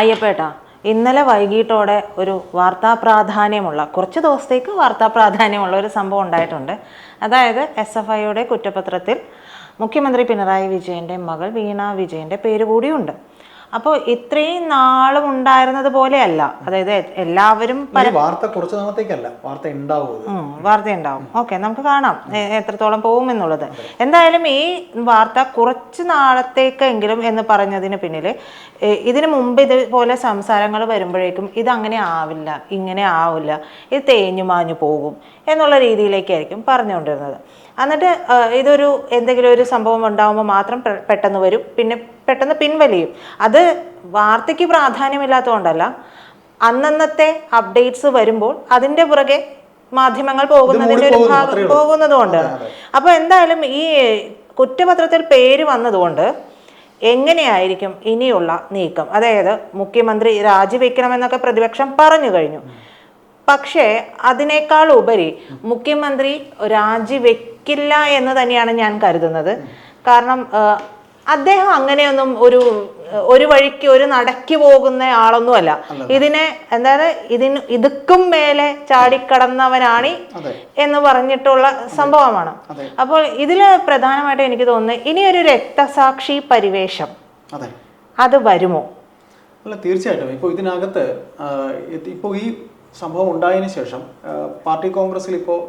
അയ്യപ്പേട്ട ഇന്നലെ വൈകിട്ടോടെ ഒരു വാർത്താ പ്രാധാന്യമുള്ള കുറച്ച് ദിവസത്തേക്ക് വാർത്താ പ്രാധാന്യമുള്ള ഒരു സംഭവം ഉണ്ടായിട്ടുണ്ട്. അതായത് എസ് എഫ് ഐയുടെ കുറ്റപത്രത്തിൽ മുഖ്യമന്ത്രി പിണറായി വിജയന്റെ മകൾ വീണ വിജയന്റെ പേര് കൂടിയുണ്ട്. അപ്പോൾ ഇത്രയും നാളും ഉണ്ടായിരുന്നത് പോലെയല്ല. അതായത് എല്ലാവരും വാർത്ത കുറച്ച് നാളത്തേക്കല്ല. വാർത്ത ഉണ്ടാവും അത്. ഉം, വാർത്തയുണ്ടാവും. ഓക്കെ നമുക്ക് കാണാം. എത്രത്തോളം പോകും എന്നുള്ളത്. എന്തായാലും ഈ വാർത്ത കുറച്ച് നാളത്തേക്കെങ്കിലും എന്ന് പറഞ്ഞതിന് പിന്നിൽ ഇതിനു മുമ്പ് ഇതുപോലെ സംസാരങ്ങൾ വരുമ്പോഴേക്കും ഇതങ്ങനെ ആവില്ല ഇങ്ങനെ ആവില്ല ഇത് തേഞ്ഞു മാഞ്ഞു പോകും. എന്നുള്ള രീതിയിലേക്കായിരിക്കും പറഞ്ഞുകൊണ്ടിരുന്നത്. എന്നിട്ട് ഇതൊരു എന്തെങ്കിലും ഒരു സംഭവം ഉണ്ടാകുമ്പോൾ മാത്രം പെട്ടെന്ന് വരും. പിന്നെ പെട്ടെന്ന് പിൻവലിയും. അത് വാർത്തയ്ക്ക് പ്രാധാന്യമില്ലാത്തതുകൊണ്ടല്ല. അന്നന്നത്തെ അപ്ഡേറ്റ്സ് വരുമ്പോൾ അതിന്റെ പുറകെ മാധ്യമങ്ങൾ പോകുന്നതിന്റെ ഒരു ഭാഗം അത്രയേ അപ്പോൾ എന്തായാലും ഈ കുറ്റപത്രത്തിൽ പേര് വന്നതുകൊണ്ട് എങ്ങനെയായിരിക്കും ഇനിയുള്ള നീക്കം? അതായത് മുഖ്യമന്ത്രി രാജിവെക്കണമെന്നൊക്കെ പ്രതിപക്ഷം പറഞ്ഞു കഴിഞ്ഞു. പക്ഷേ അതിനേക്കാൾ ഉപരി മുഖ്യമന്ത്രി രാജിവെക്കില്ല എന്ന് തന്നെയാണ് ഞാൻ കരുതുന്നത്. കാരണം അദ്ദേഹം അങ്ങനെയൊന്നും ഒരു ഒരു വഴിക്ക് ഒരു നടക്കി പോകുന്ന ആളൊന്നുമല്ല. ഇതിനെ എന്താണ് ഇതിന് ഇതുക്കും മേലെ ചാടിക്കടന്നവനാണ് എന്ന് പറഞ്ഞിട്ടുള്ള സംഭവമാണ്. അപ്പോൾ ഇതിൽ പ്രധാനമായിട്ട് എനിക്ക് തോന്നുന്നത് ഇനിയൊരു രക്തസാക്ഷി പരിവേഷം. അതെ. അത് വരുമോ? അല്ല തീർച്ചയായിട്ടും. ഇപ്പോൾ ഇതിനകത്ത് ഇപ്പോൾ ഈ സംഭവം ഉണ്ടായതിനു ശേഷം പാർട്ടി കോൺഗ്രസിൽ ഇപ്പോൾ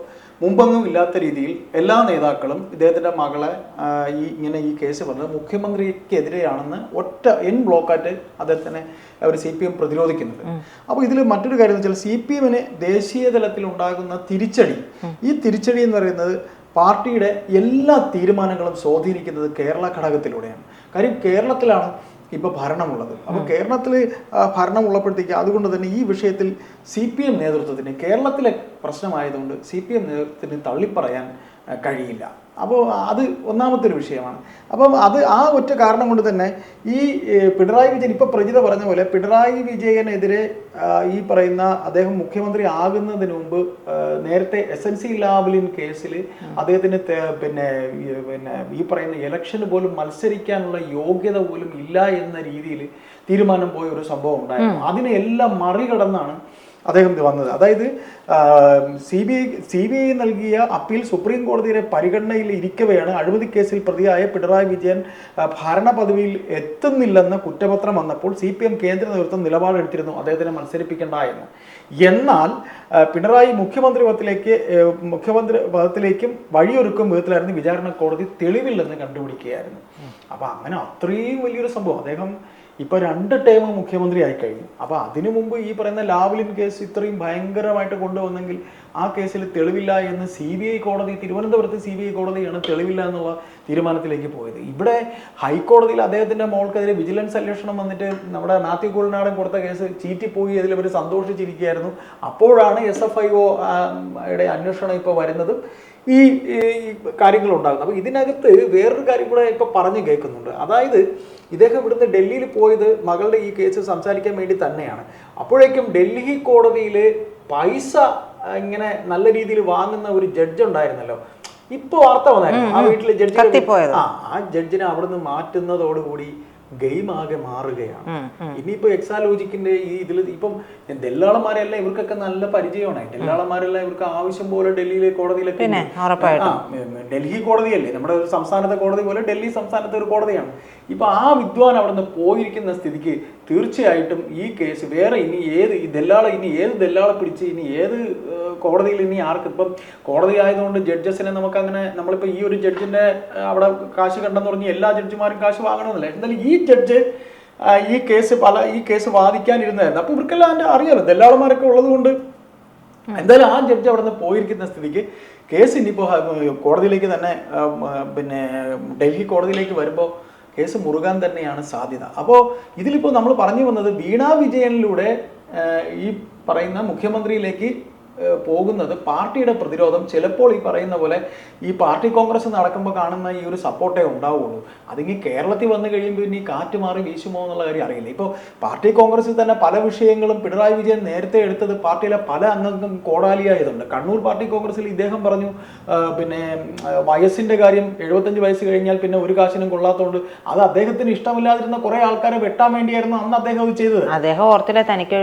മുമ്പൊന്നും ഇല്ലാത്ത രീതിയിൽ എല്ലാ നേതാക്കളും ഇദ്ദേഹത്തിന്റെ മകളെ ഈ ഇങ്ങനെ ഈ കേസ് വന്നത് മുഖ്യമന്ത്രിക്കെതിരെയാണെന്ന് ഒറ്റ എൻ ബ്ലോക്കായിട്ട് അദ്ദേഹത്തിനെ അവർ സി പി എം പ്രതിരോധിക്കുന്നത്. അപ്പോൾ ഇതിൽ മറ്റൊരു കാര്യം എന്ന് വെച്ചാൽ സി പി എമ്മിന് ദേശീയ തലത്തിൽ ഉണ്ടാകുന്ന തിരിച്ചടി ഈ തിരിച്ചടി എന്ന് പറയുന്നത് പാർട്ടിയുടെ എല്ലാ തീരുമാനങ്ങളും സ്വാധീനിക്കുന്നത് കേരള ഘടകത്തിലൂടെയാണ്. കാര്യം കേരളത്തിലാണ് ഇപ്പോൾ ഭരണമുള്ളത്. അപ്പോൾ കേരളത്തിൽ ഭരണം ഉള്ളപ്പോഴത്തേക്ക് അതുകൊണ്ട് തന്നെ ഈ വിഷയത്തിൽ സി പി എം നേതൃത്വത്തിന് കേരളത്തിലെ പ്രശ്നമായതുകൊണ്ട് സി പി എം നേതൃത്വത്തിന് തള്ളിപ്പറയാൻ കഴിയില്ല. അപ്പോൾ അത് ഒന്നാമത്തെ ഒരു വിഷയമാണ്. അപ്പം അത് ആ ഒറ്റ കാരണം കൊണ്ട് തന്നെ ഈ പിണറായി വിജയൻ ഇപ്പോൾ പ്രജിത പറഞ്ഞ പോലെ പിണറായി വിജയനെതിരെ ഈ പറയുന്ന അദ്ദേഹം മുഖ്യമന്ത്രി ആകുന്നതിന് മുമ്പ് നേരത്തെ എസ് എൻ സി ലാബിലിൻ കേസിൽ അദ്ദേഹത്തിന് പിന്നെ പിന്നെ ഈ പറയുന്ന ഇലക്ഷന് പോലും മത്സരിക്കാനുള്ള യോഗ്യത പോലും ഇല്ല എന്ന രീതിയിൽ തീരുമാനം പോയ ഒരു സംഭവം ഉണ്ടായിരുന്നു. അതിനെല്ലാം മറികടന്നാണ് അദ്ദേഹം വന്നത്. അതായത് C B I C B I നൽകിയ അപ്പീൽ സുപ്രീം കോടതിയുടെ പരിഗണനയിൽ ഇരിക്കവെയാണ് അഴിമതി കേസിൽ പ്രതിയായ പിണറായി വിജയൻ ഭരണ പദവിയിൽ എത്തുന്നില്ലെന്ന കുറ്റപത്രം വന്നപ്പോൾ സി പി എം കേന്ദ്ര നേതൃത്വം നിലപാടെടുത്തിരുന്നു. അദ്ദേഹത്തിനെ മത്സരിപ്പിക്കേണ്ട എന്ന്. എന്നാൽ പിണറായി മുഖ്യമന്ത്രി പദത്തിലേക്ക് മുഖ്യമന്ത്രി പദത്തിലേക്കും വഴിയൊരുക്കും വിധത്തിലായിരുന്നു വിചാരണ കോടതി തെളിവില്ലെന്ന് കണ്ടുപിടിക്കുകയായിരുന്നു. അപ്പൊ അങ്ങനെ അത്രയും വലിയൊരു സംഭവം. അദ്ദേഹം ഇപ്പൊ രണ്ട് ടേം മുഖ്യമന്ത്രി ആയി കഴിഞ്ഞു അപ്പൊ അതിനു മുമ്പ് ഈ പറയുന്ന ലാവ്ലിൻ കേസ് ഇത്രയും ഭയങ്കരമായിട്ട് കൊണ്ടുവന്നെങ്കിൽ ആ കേസിൽ തെളിവില്ല എന്ന് സി ബി ഐ കോടതി തിരുവനന്തപുരത്ത് സി ബി ഐ കോടതിയാണ് തെളിവില്ല എന്നുള്ള തീരുമാനത്തിലേക്ക് പോയത്. ഇവിടെ ഹൈക്കോടതിയിൽ അദ്ദേഹത്തിന്റെ മോൾക്കെതിരെ വിജിലൻസ് അന്വേഷണം വന്നിട്ട് നമ്മുടെ മാത്യു കുളനാടൻ കൊടുത്ത കേസ് ചീറ്റിപ്പോയി അതിൽ അവർ സന്തോഷിച്ചിരിക്കുകയായിരുന്നു. അപ്പോഴാണ് എസ് എഫ് ഐ ഒ യുടെ അന്വേഷണം ഇപ്പോൾ വരുന്നതും. ഈ കാര്യങ്ങൾ ഉണ്ടാകുന്നത് അപ്പോൾ ഇതിനകത്ത് വേറൊരു കാര്യം കൂടെ ഇപ്പോൾ പറഞ്ഞു കേൾക്കുന്നുണ്ട്. അതായത് ഇദ്ദേഹം ഇവിടുന്ന് ഡൽഹിയിൽ പോയത് മകളുടെ ഈ കേസ് സംസാരിക്കാൻ വേണ്ടി തന്നെയാണ്. അപ്പോഴേക്കും ഡൽഹി കോടതിയിൽ പൈസ ഇങ്ങനെ നല്ല രീതിയിൽ വാങ്ങുന്ന ഒരു ജഡ്ജ് ഉണ്ടായിരുന്നല്ലോ. ഇപ്പൊ വാർത്ത വന്നായിരുന്നു. ആ വീട്ടിലെ ജഡ്ജി. ആ ആ ജഡ്ജിനെ അവിടുന്ന് മാറ്റുന്നതോടുകൂടി ഗെയിം ആകെ മാറുകയാണ്. ഇനിയിപ്പോ എക്സാലോജിക്കിന്റെ ഈ ഇതിൽ ഇപ്പം ദല്ലാളന്മാരെല്ലാം ഇവർക്കൊക്കെ നല്ല പരിചയമാണ്. ദല്ലാളന്മാരെല്ലാം ഇവർക്ക് ആവശ്യം പോലെ ഡൽഹിയിലെ കോടതിയിലൊക്കെ ഡൽഹി കോടതിയല്ലേ? നമ്മുടെ ഒരു സംസ്ഥാനത്തെ കോടതി പോലെ ഡൽഹി സംസ്ഥാനത്തെ ഒരു കോടതിയാണ്. ഇപ്പൊ ആ വിദ്വാൻ അവിടെ നിന്ന് പോയിരിക്കുന്ന സ്ഥിതിക്ക് തീർച്ചയായിട്ടും ഈ കേസ് വേറെ ഇനി ഏത് ഈ ദല്ലാളെ ഇനി ഏത് ദല്ലാളെ പിടിച്ച് ഇനി ഏത് കോടതിയിൽ ഇനി ആർക്ക് ഇപ്പം കോടതി ആയതുകൊണ്ട് ജഡ്ജസിനെ നമുക്ക് അങ്ങനെ നമ്മളിപ്പോൾ ഈ ഒരു ജഡ്ജിന്റെ അവിടെ കാശ് കണ്ടെന്ന് പറഞ്ഞ് എല്ലാ ജഡ്ജിമാരും കാശ് വാങ്ങണമെന്നില്ല. എന്തായാലും ഈ ജഡ്ജ് ഈ കേസ് പല ഈ കേസ് വാദിക്കാനിരുന്നായിരുന്നു അപ്പോൾ ഇവർക്കെല്ലാം അതിന്റെ അറിയാമല്ലോ ദല്ലാളന്മാരൊക്കെ ഉള്ളതുകൊണ്ട്. എന്തായാലും ആ ജഡ്ജ് അവിടെ നിന്ന് പോയിരിക്കുന്ന സ്ഥിതിക്ക് കേസ് ഇനിയിപ്പോൾ കോടതിയിലേക്ക് തന്നെ പിന്നെ ഡൽഹി കോടതിയിലേക്ക് വരുമ്പോൾ കേസ് മുറുകാൻ തന്നെയാണ് സാധ്യത. അപ്പോൾ ഇതിലിപ്പോൾ നമ്മൾ പറഞ്ഞു വന്നത് വീണാ വിജയനിലൂടെ ഈ പറയുന്ന മുഖ്യമന്ത്രിയിലേക്ക് പോകുന്നത് പാർട്ടിയുടെ പ്രതിരോധം ചിലപ്പോൾ ഈ പറയുന്ന പോലെ ഈ പാർട്ടി കോൺഗ്രസ് നടക്കുമ്പോൾ കാണുന്ന ഈ ഒരു സപ്പോർട്ടേ ഉണ്ടാവുള്ളൂ. അതിങ്ങി കേരളത്തിൽ വന്നു കഴിയുമ്പോൾ ഇനി കാറ്റ് മാറി വീശുമോ എന്നുള്ള കാര്യം അറിയില്ല. ഇപ്പോൾ പാർട്ടി കോൺഗ്രസിൽ തന്നെ പല വിഷയങ്ങളും പിണറായി വിജയൻ നേരത്തെ എടുത്തത് പാർട്ടിയിലെ പല അംഗങ്ങൾക്കും കോടാലിയായതുണ്ട്. കണ്ണൂർ പാർട്ടി കോൺഗ്രസിൽ ഇദ്ദേഹം പറഞ്ഞു പിന്നെ വയസ്സിന്റെ വയസ്സിന്റെ കാര്യം എഴുപത്തഞ്ച് വയസ്സ് കഴിഞ്ഞാൽ പിന്നെ ഒരു കാശിനും കൊള്ളാത്തതുകൊണ്ട് അത് അദ്ദേഹത്തിന് ഇഷ്ടമില്ലാതിരുന്ന കുറെ ആൾക്കാരെ വെട്ടാൻ വേണ്ടിയായിരുന്നു അന്ന് അദ്ദേഹം അത് ചെയ്തത്. അദ്ദേഹം ഓർത്തില്ല തനിക്ക്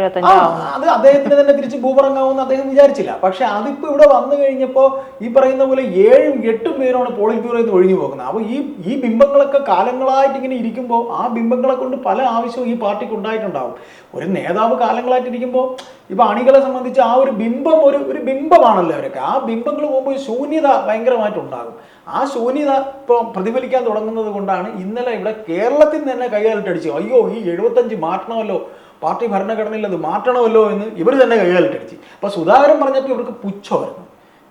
അത് അദ്ദേഹത്തിന് തന്നെ തിരിച്ച് ഭൂപറങ്ങാവുന്ന അദ്ദേഹം വിചാരിച്ചില്ല. പക്ഷെ അതിപ്പോ ഇവിടെ വന്നു കഴിഞ്ഞപ്പോ ഈ പറയുന്ന പോലെ ഏഴും എട്ടും പേരാണ് പോളിംഗ് ബ്യൂറോയിൽ നിന്ന് ഒഴിഞ്ഞു പോകുന്നത്. അപ്പൊ ഈ ഈ ബിംബങ്ങളൊക്കെ കാലങ്ങളായിട്ട് ഇങ്ങനെ ഇരിക്കുമ്പോൾ ആ ബിംബങ്ങളെ കൊണ്ട് പല ആവശ്യവും ഈ പാർട്ടിക്ക് ഉണ്ടായിട്ടുണ്ടാവും. ഒരു നേതാവ് കാലങ്ങളായിട്ട് ഇരിക്കുമ്പോൾ ഇപ്പൊ അണികളെ സംബന്ധിച്ച് ആ ഒരു ബിംബം ഒരു ഒരു ബിംബമാണല്ലോ അവരൊക്കെ. ആ ബിംബങ്ങൾ പോകുമ്പോൾ ശൂന്യത ഭയങ്കരമായിട്ടുണ്ടാകും ആ ശൂന്യത ഇപ്പോൾ പ്രതിഫലിക്കാൻ തുടങ്ങുന്നത് കൊണ്ടാണ് ഇന്നലെ ഇവിടെ കേരളത്തിൽ തന്നെ കൈകാലിട്ടടിച്ചു അയ്യോ ഈ എഴുപത്തഞ്ച് മാറ്റണമല്ലോ. പാർട്ടി ഭരണഘടനയിൽ അത് മാറ്റണമല്ലോ എന്ന് ഇവർ തന്നെ കൈകാലിട്ടടിച്ച്. അപ്പൊ സുധാകരൻ പറഞ്ഞപ്പോൾ ഇവർക്ക് പുച്ഛമായിരുന്നു.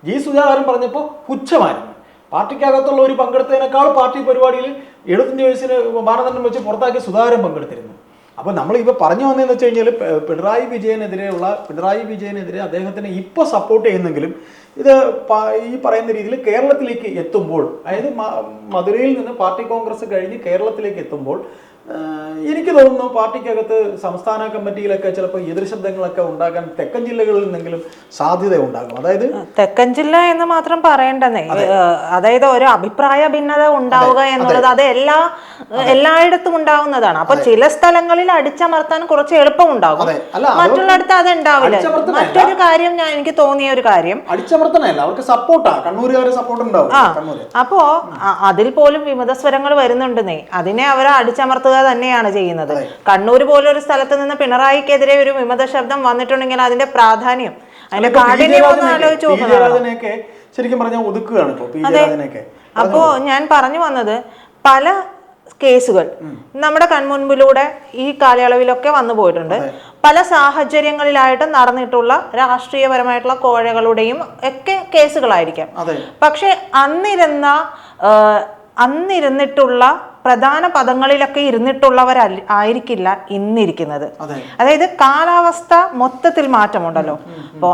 ജി സുധാകരൻ പറഞ്ഞപ്പോൾ പുച്ഛമായിരുന്നു. പാർട്ടിക്കകത്തുള്ള ഒരു പങ്കെടുത്തതിനേക്കാൾ പാർട്ടി പരിപാടിയിൽ എഴുപത്തഞ്ച് വയസ്സിന് മാനദണ്ഡം വെച്ച് പുറത്താക്കി സുധാകരൻ പങ്കെടുത്തിരുന്നു. അപ്പോൾ നമ്മൾ ഇപ്പോൾ പറഞ്ഞു വന്നതെന്ന് വെച്ച് കഴിഞ്ഞാൽ പിണറായി വിജയനെതിരെയുള്ള പിണറായി വിജയനെതിരെ അദ്ദേഹത്തിന് ഇപ്പോൾ സപ്പോർട്ട് ചെയ്യുന്നെങ്കിലും ഇത് ഈ പറയുന്ന രീതിയിൽ കേരളത്തിലേക്ക് എത്തുമ്പോൾ അതായത് മധുരയിൽ നിന്ന് പാർട്ടി കോൺഗ്രസ് കഴിഞ്ഞ് കേരളത്തിലേക്ക് എത്തുമ്പോൾ എനിക്ക് തോന്നുന്നു പാർട്ടിക്കകത്ത് സംസ്ഥാന കമ്മിറ്റിയിലൊക്കെ ചിലപ്പോൾ എതിർശബ്ദങ്ങളൊക്കെ ഉണ്ടാകാൻ തെക്കൻ ജില്ലകളിൽ നിന്നെങ്കിലും സാധ്യത ഉണ്ടാകും. അതായത് തെക്കൻ ജില്ല എന്ന് മാത്രം പറയണ്ടേ അതായത് ഒരു അഭിപ്രായ ഭിന്നത ഉണ്ടാവുക എന്നുള്ളത് അത് എല്ലാ എല്ലായിടത്തും ഉണ്ടാവുന്നതാണ്. അപ്പൊ ചില സ്ഥലങ്ങളിൽ അടിച്ചമർത്താൻ കുറച്ച് എളുപ്പം ഉണ്ടാകും മറ്റുള്ളിടത്ത് അത് ഉണ്ടാവില്ല. മറ്റൊരു കാര്യം ഞാൻ എനിക്ക് തോന്നിയ ഒരു കാര്യം. അടിച്ചമർത്തനല്ല അവർക്ക് സപ്പോർട്ടാ. കണ്ണൂരുകാരെ സപ്പോർട്ട് ഉണ്ടാവും അപ്പോ അതിൽ പോലും വിമത സ്വരങ്ങൾ വരുന്നുണ്ടെന്നേ. അതിനെ അവരെ അടിച്ചമർത്തുക തന്നെയാണ് ചെയ്യുന്നത്. കണ്ണൂർ പോലൊരു സ്ഥലത്ത് നിന്ന് പിണറായിക്കെതിരെ ഒരു വിമത ശബ്ദം വന്നിട്ടുണ്ടെങ്കിൽ അതിന്റെ പ്രാധാന്യം അതിന്റെ കാഠിന്യം ഒന്ന് ആലോചിച്ച് പി. ശരിക്കും പറഞ്ഞാൽ ഒതുക്കുകയാണ് അപ്പോ ഞാൻ പറഞ്ഞു വന്നത് പല കേസുകൾ നമ്മുടെ കൺമുൻപിലൂടെ ഈ കാലയളവിലൊക്കെ വന്നു പോയിട്ടുണ്ട്. പല സാഹചര്യങ്ങളിലായിട്ട് നടന്നിട്ടുള്ള രാഷ്ട്രീയപരമായിട്ടുള്ള കോഴകളുടെയും ഒക്കെ കേസുകളായിരിക്കാം. പക്ഷെ അന്നിരുന്ന അന്നിരുന്നിട്ടുള്ള പ്രധാന പദങ്ങളിലൊക്കെ ഇരുന്നിട്ടുള്ളവർ ആയിരിക്കില്ല ഇന്നിരിക്കുന്നത്. അതായത് കാലാവസ്ഥ മൊത്തത്തിൽ മാറ്റമുണ്ടല്ലോ. അപ്പോ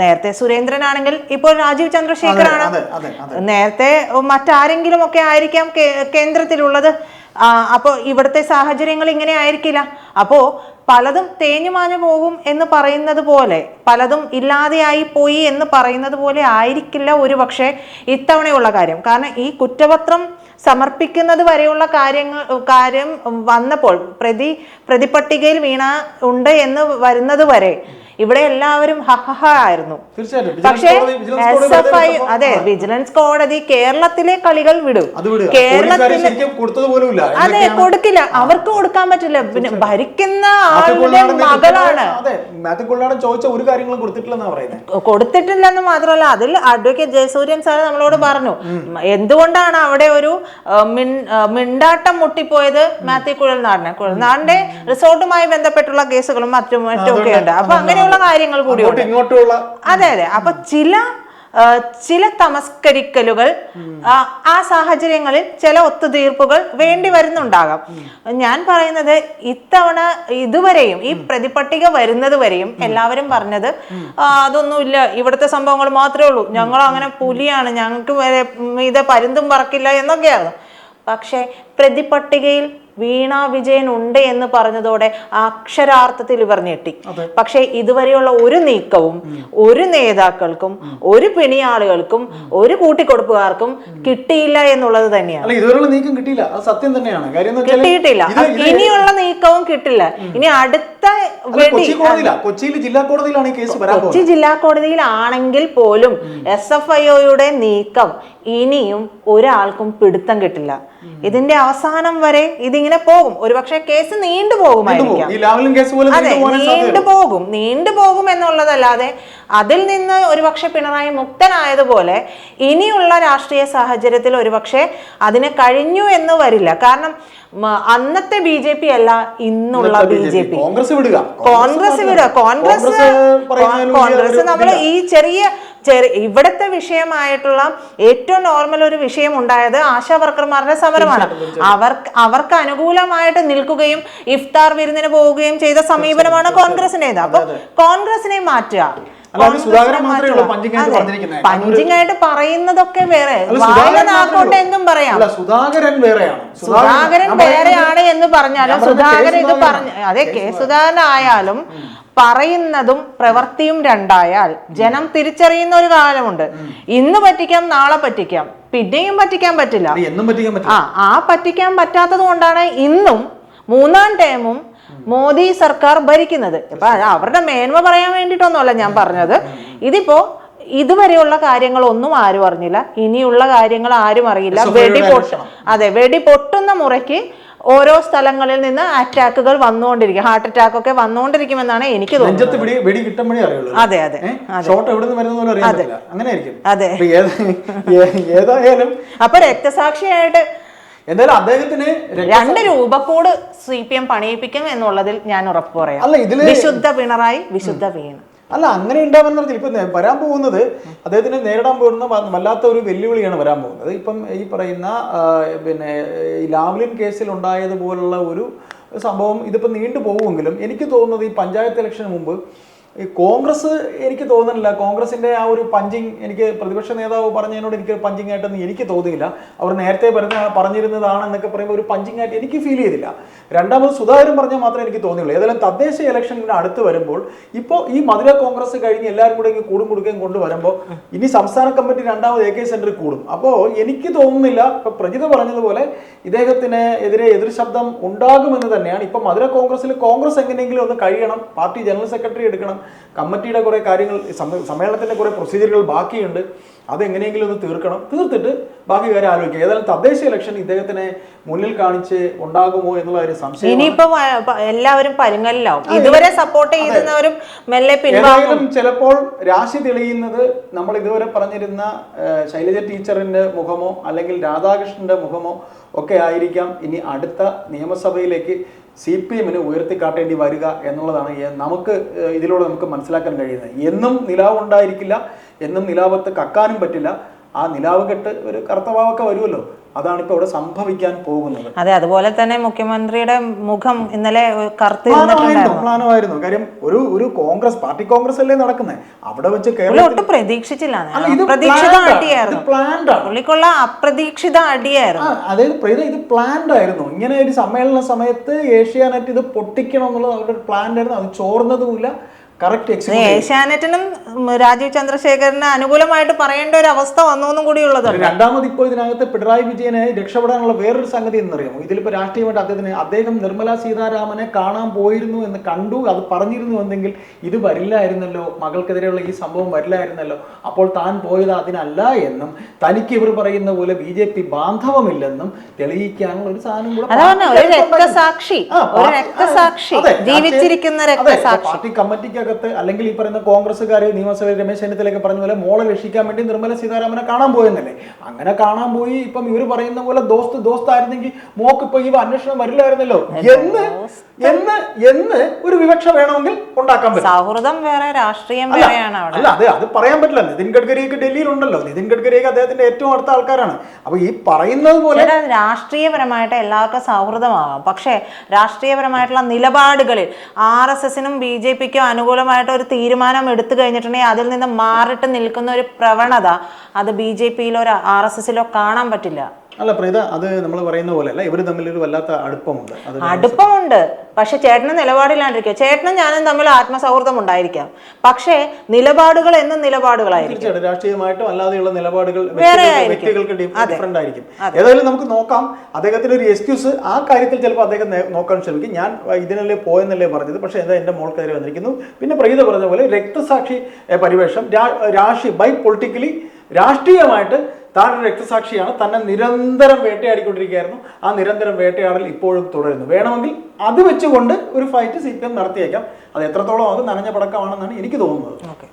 നേരത്തെ സുരേന്ദ്രനാണെങ്കിൽ ഇപ്പോൾ രാജീവ് ചന്ദ്രശേഖറാണ് അതെ നേരത്തെ മറ്റാരെങ്കിലും ഒക്കെ ആയിരിക്കാം കേന്ദ്രത്തിലുള്ളത്. ആ, അപ്പോ ഇവിടുത്തെ സാഹചര്യങ്ങൾ ഇങ്ങനെ ആയിരിക്കില്ല. അപ്പോൾ പലതും തേഞ്ഞു മാഞ്ഞു പോകും എന്ന് പറയുന്നത് പോലെ പലതും ഇല്ലാതെയായി പോയി എന്ന് പറയുന്നത് പോലെ ആയിരിക്കില്ല ഒരു പക്ഷേ ഇത്തവണയുള്ള കാര്യം. കാരണം ഈ കുറ്റപത്രം സമർപ്പിക്കുന്നത് വരെയുള്ള കാര്യങ്ങൾ കാര്യം വന്നപ്പോൾ പ്രതി പ്രതിപട്ടികയിൽ വീണ ഉണ്ട് എന്ന് വരുന്നത് വരെ ഇവിടെ എല്ലാവരും ഹഹഹ ആയിരുന്നു. പക്ഷേ എസ് എഫ് ഐ അതെ വിജിലൻസ് കോടതി കേരളത്തിലെ കളികൾ വിടും. കേരളത്തിലെ അതെ കൊടുക്കില്ല. അവർക്ക് കൊടുക്കാൻ പറ്റില്ല. പിന്നെ ഭരിക്കുന്ന ആളുടെ മകളാണ്. ചോദിച്ച ഒരു കാര്യങ്ങളും കൊടുത്തിട്ടില്ലെന്നാ പറയുന്നത് കൊടുത്തിട്ടില്ലെന്ന് മാത്രമല്ല അതിൽ അഡ്വക്കേറ്റ് ജയസൂര്യൻ സാർ നമ്മളോട് പറഞ്ഞു. എന്തുകൊണ്ടാണ് അവിടെ ഒരു മിണ്ടാട്ടം മുട്ടിപ്പോയത് മാത്യു കുഴൽനാടിനെ? കുഴൽനാടിന്റെ റിസോർട്ടുമായി ബന്ധപ്പെട്ടുള്ള കേസുകളും മറ്റും ഒക്കെ ഉണ്ട്. അപ്പൊ അങ്ങനെയുള്ള കാര്യങ്ങൾ കൂടി ഇങ്ങോട്ടുള്ള അതെ അതെ. അപ്പൊ ചില ചില തമസ്കരിക്കലുകൾ ആ, സാഹചര്യങ്ങളിൽ ചില ഒത്തുതീർപ്പുകൾ വേണ്ടി വരുന്നുണ്ടാകാം. ഞാൻ പറയുന്നത് ഇത്തവണ ഇതുവരെയും ഈ പ്രതിപട്ടിക വരുന്നത് വരെയും എല്ലാവരും പറഞ്ഞത് "ആ, അതൊന്നുമില്ല ഇവിടുത്തെ സംഭവങ്ങൾ മാത്രമേ ഉള്ളൂ. ഞങ്ങൾ അങ്ങനെ പുലിയാണ്. ഞങ്ങൾക്ക് ഇത് പരുന്തും പറക്കില്ല എന്നൊക്കെയായിരുന്നു. പക്ഷേ പ്രതിപട്ടികയിൽ വീണ വിജയൻ ഉണ്ട് എന്ന് പറഞ്ഞതോടെ അക്ഷരാർത്ഥത്തിൽ ഇവർ ഞെട്ടി. പക്ഷേ ഇതുവരെയുള്ള ഒരു നീക്കവും ഒരു നേതാക്കൾക്കും ഒരു പിണിയാളുകൾക്കും ഒരു കൂട്ടിക്കൊടുപ്പുകാർക്കും കിട്ടിയില്ല എന്നുള്ളത് തന്നെയാണ്. ഇതുവരെയുള്ള നീക്കം കിട്ടിയില്ല. അത് സത്യം തന്നെയാണ്. കിട്ടിയിട്ടില്ല. ഇനിയുള്ള നീക്കവും കിട്ടില്ല. ഇനി അടുത്ത കൊച്ചിയിൽ ജില്ലാ കോടതിയിലാണ് ഈ കേസ് കൊച്ചി ജില്ലാ കോടതിയിലാണെങ്കിൽ പോലും എസ് എഫ് ഐ ഒയുടെ നീക്കം ഇനിയും ഒരാൾക്കും പിടുത്തം കിട്ടില്ല. ഇതിന്റെ അവസാനം വരെ ഇതിങ്ങനെ പോകും. ഒരുപക്ഷെ കേസ് നീണ്ടു പോകുമായിരിക്കാം. ഈ ലാവലിൻ കേസ് പോലെ അതെ നീണ്ടുപോകും നീണ്ടു പോകും. നീണ്ടു പോകും എന്നുള്ളതല്ലാതെ അതിൽ നിന്ന് ഒരുപക്ഷെ പിണറായി മുക്തനായതുപോലെ ഇനിയുള്ള രാഷ്ട്രീയ സാഹചര്യത്തിൽ ഒരുപക്ഷെ അതിന് കഴിഞ്ഞു എന്ന് വരില്ല. കാരണം അന്നത്തെ ബി ജെ പി അല്ല ഇന്നുള്ള ബി ജെ പി. കോൺഗ്രസ് വിടുക. കോൺഗ്രസ് വിടുക. കോൺഗ്രസ് കോൺഗ്രസ് നമ്മൾ ഈ ചെറിയ ചെറിയ ഇവിടുത്തെ വിഷയമായിട്ടുള്ള ഏറ്റവും നോർമൽ ഒരു വിഷയം ഉണ്ടായത് ആശാ വർക്കർമാരുടെ സമരമാണ്. അവർക്ക് അവർക്ക് അനുകൂലമായിട്ട് നിൽക്കുകയും ഇഫ്താർ വിരുന്നിന് പോവുകയും ചെയ്ത സമീപനമാണ് കോൺഗ്രസിന്റേത് അപ്പൊ കോൺഗ്രസിനെ മാറ്റുക. പഞ്ചിങ് ആയിട്ട് പറയുന്നതൊക്കെ വേറെ. അല്ല, വായ സുധാകരൻ മാത്രമേ നാക്കൊണ്ട് ഉള്ളൂ. എന്തും പറയാം. സുധാകരൻ വേറെയാണ്. സുധാകരൻ വേറെയാണ് എന്ന് പറഞ്ഞാലും സുധാകരൻ ഇത് പറഞ്ഞു അതെ കെ സുധാകരൻ. ആയാലും പറയുന്നതും പ്രവൃത്തിയും രണ്ടായാൽ ജനം തിരിച്ചറിയുന്ന ഒരു കാലമുണ്ട്. ഇന്ന് പറ്റിക്കാം നാളെ പറ്റിക്കാം. പിന്നെയും പറ്റിക്കാൻ പറ്റില്ല. എന്നും ആ ആ പറ്റിക്കാൻ പറ്റാത്തത് കൊണ്ടാണ് ഇന്നും മൂന്നാം ടേമും മോദി സർക്കാർ ഭരിക്കുന്നത്. ഇപ്പൊ അവരുടെ മേന്മ പറയാൻ വേണ്ടിട്ടൊന്നുമല്ല ഞാൻ പറഞ്ഞത്. ഇതിപ്പോ ഇതുവരെയുള്ള കാര്യങ്ങളൊന്നും ആരും അറിഞ്ഞില്ല. ഇനിയുള്ള കാര്യങ്ങൾ ആരും അറിയില്ല. വെടി പൊട്ട അതെ വെടി പൊട്ടുന്ന മുറയ്ക്ക് ഓരോ സ്ഥലങ്ങളിൽ നിന്ന് അറ്റാക്കുകൾ വന്നുകൊണ്ടിരിക്കും. ഹാർട്ട് അറ്റാക്ക് ഒക്കെ വന്നുകൊണ്ടിരിക്കുമെന്നാണ് എനിക്ക് തോന്നുന്നത്. അതെ അതെ അതെ. അപ്പൊ ഏ- ഏതായാലും അപ്പൊ രക്തസാക്ഷിയായിട്ട് എന്തായാലും അദ്ദേഹത്തിന് രണ്ട് രൂപക്കോട് സി പി എം പണിയിപ്പിക്കും എന്നുള്ളതിൽ ഞാൻ ഉറപ്പ് പറയാം. അല്ല ഇതിൽ വിശുദ്ധ പിണറായി വിശുദ്ധ വീണ്. അല്ല അങ്ങനെ ഉണ്ടാവുന്ന ഇപ്പൊ വരാൻ പോകുന്നത് അദ്ദേഹത്തിന് നേരിടാൻ പോകുന്ന വല്ലാത്ത ഒരു വെല്ലുവിളിയാണ് വരാൻ പോകുന്നത്. ഇപ്പം ഈ പറയുന്ന പിന്നെ ലാവ്ലിൻ കേസിൽ ഉണ്ടായതുപോലുള്ള ഒരു സംഭവം ഇതിപ്പോ നീണ്ടു പോകുമെങ്കിലും എനിക്ക് തോന്നുന്നത് ഈ പഞ്ചായത്ത് ഇലക്ഷന് മുമ്പ് ഈ കോൺഗ്രസ് എനിക്ക് തോന്നുന്നില്ല. കോൺഗ്രസിന്റെ ആ ഒരു പഞ്ചിങ് എനിക്ക് പ്രതിപക്ഷ നേതാവ് പറഞ്ഞതിനോട് എനിക്ക് പഞ്ചിങ് ആയിട്ടൊന്നും എനിക്ക് തോന്നിയില്ല. അവർ നേരത്തെ പറഞ്ഞ പറഞ്ഞിരുന്നതാണ് എന്നൊക്കെ പറയുമ്പോൾ ഒരു പഞ്ചിങ് ആയിട്ട് എനിക്ക് ഫീൽ ചെയ്തില്ല. രണ്ടാമത് സുധാകരൻ പറഞ്ഞാൽ മാത്രമേ എനിക്ക് തോന്നിയുള്ളൂ. ഏതായാലും തദ്ദേശ ഇലക്ഷനിന് ഇങ്ങനെ അടുത്ത് വരുമ്പോൾ ഇപ്പോൾ ഈ മധുര കോൺഗ്രസ് കഴിഞ്ഞ് എല്ലാവരും കൂടെ ഇങ്ങ് കൂടും കൊടുക്കുകയും കൊണ്ടുവരുമ്പോൾ ഇനി സംസ്ഥാന കമ്മിറ്റി രണ്ടാമത് എ കെ സെന്ററിൽ കൂടും. അപ്പോൾ എനിക്ക് തോന്നുന്നില്ല. ഇപ്പൊ പ്രജിത പറഞ്ഞതുപോലെ ഇദ്ദേഹത്തിന് എതിരെ എതിർ ശബ്ദം ഉണ്ടാകുമെന്ന് തന്നെയാണ്. ഇപ്പൊ മധുര കോൺഗ്രസിൽ കോൺഗ്രസ് എങ്ങനെയെങ്കിലും ഒന്ന് കഴിയണം. പാർട്ടി ജനറൽ സെക്രട്ടറി എടുക്കണം. കമ്മിറ്റിയുടെ കുറേ കാര്യങ്ങൾ സമ്മേളനത്തിന്റെ കുറേ പ്രൊസീജിയറുകൾ ബാക്കിയുണ്ട്. അതെങ്ങനെയെങ്കിലും ഒന്ന് തീർക്കണം. തീർത്തിട്ട് ബാക്കി കാര്യം ആലോചിക്കുക ഏതായാലും തദ്ദേശ ഇലക്ഷൻ ഇദ്ദേഹത്തിനെ മുന്നിൽ കാണിച്ച് ഉണ്ടാകുമോ എന്നുള്ള ഒരു സംശയം ഇനിയിപ്പോ എല്ലാവരും പരുങ്ങലിലാവും. ഇതുവരെ സപ്പോർട്ട് ചെയ്യുന്നവരും മെല്ലെ ഏതായാലും ചിലപ്പോൾ രാശി തെളിയുന്നത് നമ്മൾ ഇതുവരെ പറഞ്ഞിരുന്ന ശൈലജ ടീച്ചറിന്റെ മുഖമോ അല്ലെങ്കിൽ രാധാകൃഷ്ണന്റെ മുഖമോ ഒക്കെ ആയിരിക്കാം. ഇനി അടുത്ത നിയമസഭയിലേക്ക് സി പി എമ്മിന് ഉയർത്തിക്കാട്ടേണ്ടി വരിക എന്നുള്ളതാണ് നമുക്ക് ഇതിലൂടെ നമുക്ക് മനസ്സിലാക്കാൻ കഴിയുന്നത്. എന്നും നിലാവുണ്ടായിരിക്കില്ല എന്നും നിലാവത്ത് കക്കാനും പറ്റില്ല. ആ നിലാവ് കെട്ട് ഒരു കറുത്തഭാവൊക്കെ വരുമല്ലോ. അതാണ് ഇപ്പൊ ഇവിടെ സംഭവിക്കാൻ പോകുന്നത്. അതെ അതുപോലെ തന്നെ മുഖ്യമന്ത്രിയുടെ മുഖം ഇന്നലെ പ്ലാനമായിരുന്നു കാര്യം ഒരു ഒരു കോൺഗ്രസ് പാർട്ടി കോൺഗ്രസ് അല്ലേ നടക്കുന്നത് അവിടെ വെച്ച് ഒട്ടും പ്രതീക്ഷിച്ചില്ല. പുള്ളിക്കുള്ള അപ്രതീക്ഷിത അടിയായിരുന്നു. അതായത് പ്രീത ഇത് പ്ലാൻഡ് ആയിരുന്നു. ഇങ്ങനെ ഒരു സമ്മേളന സമയത്ത് ഏഷ്യാനെറ്റ് ഇത് പൊട്ടിക്കണം എന്നുള്ളത് അവരുടെ പ്ലാൻഡ് ആയിരുന്നു. അത് ചോർന്നതുമില്ല. ഏഷ്യാനെറ്റിനും രാജീവ് ചന്ദ്രശേഖരന് അനുകൂലമായിട്ട് പറയേണ്ട ഒരു അവസ്ഥ വന്നു കൂടി ഉള്ളത് രണ്ടാമത് ഇപ്പോൾ ഇതിനകത്ത് പിണറായി വിജയനെ രക്ഷപ്പെടാനുള്ള വേറൊരു സംഗതി എന്നറിയാമോ? ഇതിലിപ്പോൾ രാഷ്ട്രീയമായിട്ട് അദ്ദേഹത്തിന് അദ്ദേഹം നിർമ്മല സീതാരാമനെ കാണാൻ പോയിരുന്നു എന്ന് കണ്ടു അത് പറഞ്ഞിരുന്നു എന്നെങ്കിൽ ഇത് വരില്ലായിരുന്നല്ലോ മകൾക്കെതിരെയുള്ള ഈ സംഭവം വരില്ലായിരുന്നല്ലോ അപ്പോൾ താൻ പോയത് അതിനല്ല എന്നും തനിക്ക് ഇവർ പറയുന്ന പോലെ ബി ജെ പി ബാന്ധവമില്ലെന്നും തെളിയിക്കാനുള്ള ഒരു സാധനം കൂടെ രക്തസാക്ഷി ജീവിച്ചിരിക്കുന്ന രക്തസാക്ഷി. പാർട്ടി കമ്മിറ്റിക്കകത്ത് അല്ലെങ്കിൽ ഈ പറയുന്ന കോൺഗ്രസ്സുകാർ നിയമസഭയിൽ രമേശ് ചെന്നിത്തലയൊക്കെ പറഞ്ഞ പോലെ മോളെ രക്ഷിക്കാൻ വേണ്ടി നിർമ്മല സീതാരാമനെ കാണാൻ പോയെന്നല്ലേ? അങ്ങനെ കാണാൻ പോയി. ഇപ്പം ഇവർ പറയുന്ന പോലെ ദോസ്ത് ദോസ്തായിരുന്നെങ്കിൽ മോക്ക് ഇപ്പൊ ഇവ അന്വേഷണം വരില്ലായിരുന്നല്ലോ. എന്ന് എന്ന് എന്ന് ഒരു വിവക്ഷ വേണമെങ്കിൽ ഉണ്ടാക്കാൻ പറ്റും. സൗഹൃദം വേറെ രാഷ്ട്രീയം അല്ല, വേറെയാണ് അവിടെ. അല്ല അത് അത് പറയാൻ പറ്റില്ല. നിതിൻ ഗഡ്കരിക്ക് ഡൽഹിയിൽ ഉണ്ടല്ലോ നിതിൻ ഗഡ്കരിക്ക് അദ്ദേഹത്തിന്റെ ഏറ്റവും അടുത്ത ആൾക്കാരാണ്. അപ്പൊ ഈ പറയുന്നത് പോലെ രാഷ്ട്രീയപരമായിട്ട് എല്ലാവർക്കും സൗഹൃദമാവാം. പക്ഷേ രാഷ്ട്രീയപരമായിട്ടുള്ള നിലപാടുകളിൽ ആർ എസ് എസിനും ബി ജെ പിക്കും അനുകൂലമായിട്ട് ഒരു തീരുമാനം എടുത്തു കഴിഞ്ഞിട്ടുണ്ടെങ്കിൽ അതിൽ നിന്ന് മാറിട്ട് നിൽക്കുന്ന ഒരു പ്രവണത അത് ബി ജെ പിയിലോ ആർ എസ് എസിലോ കാണാൻ പറ്റില്ല. അല്ല പ്രീത അത് നമ്മൾ പറയുന്ന പോലെ അല്ല ഇവർ തമ്മിൽ ഒരു വല്ലാത്ത അടുപ്പമുണ്ട്. അടുപ്പമുണ്ട്. പക്ഷെ ചേട്ടന് നിലപാടില്ലാണ്ടിരിക്കുക. ചേട്ടനും ഞാനും തമ്മിൽ ആത്മസൗഹൃദം ഉണ്ടായിരിക്കാം. പക്ഷേ നിലപാടുകൾ എന്നും നിലപാടുകളായിരിക്കും. തീർച്ചയായിട്ടും രാഷ്ട്രീയമായിട്ടും അല്ലാതെയുള്ള നിലപാടുകൾ വ്യക്തികൾക്ക്. ഡിഫറെന്റ് ആയിരിക്കും. ഏതായാലും നമുക്ക് നോക്കാം. അദ്ദേഹത്തിന് ഒരു എക്സ്ക്യൂസ് ആ കാര്യത്തിൽ ചിലപ്പോൾ അദ്ദേഹം നോക്കാൻ ശ്രമിക്കും. ഞാൻ ഇതിനല്ലേ പോയെന്നല്ലേ പറഞ്ഞത്. പക്ഷേ എന്താ എന്റെ മോൾക്കെതിരെ വന്നിരിക്കുന്നു. പിന്നെ പ്രീത പറഞ്ഞ പോലെ രക്തസാക്ഷി പരിവേഷം രാശി ബൈ പൊളിറ്റിക്കലി രാഷ്ട്രീയമായിട്ട് താൻ ഒരു രക്തസാക്ഷിയാണ്. തന്നെ നിരന്തരം വേട്ടയാടിക്കൊണ്ടിരിക്കുകയായിരുന്നു. ആ നിരന്തരം വേട്ടയാടൽ ഇപ്പോഴും തുടരുന്നു. വേണമെങ്കിൽ അത് വെച്ചുകൊണ്ട് ഒരു ഫൈറ്റ് സി പി എം നടത്തിയേക്കാം. അത് എത്രത്തോളം അത് നനഞ്ഞ പടക്കമാണെന്നാണ് എനിക്ക് തോന്നുന്നത്. ഓക്കെ.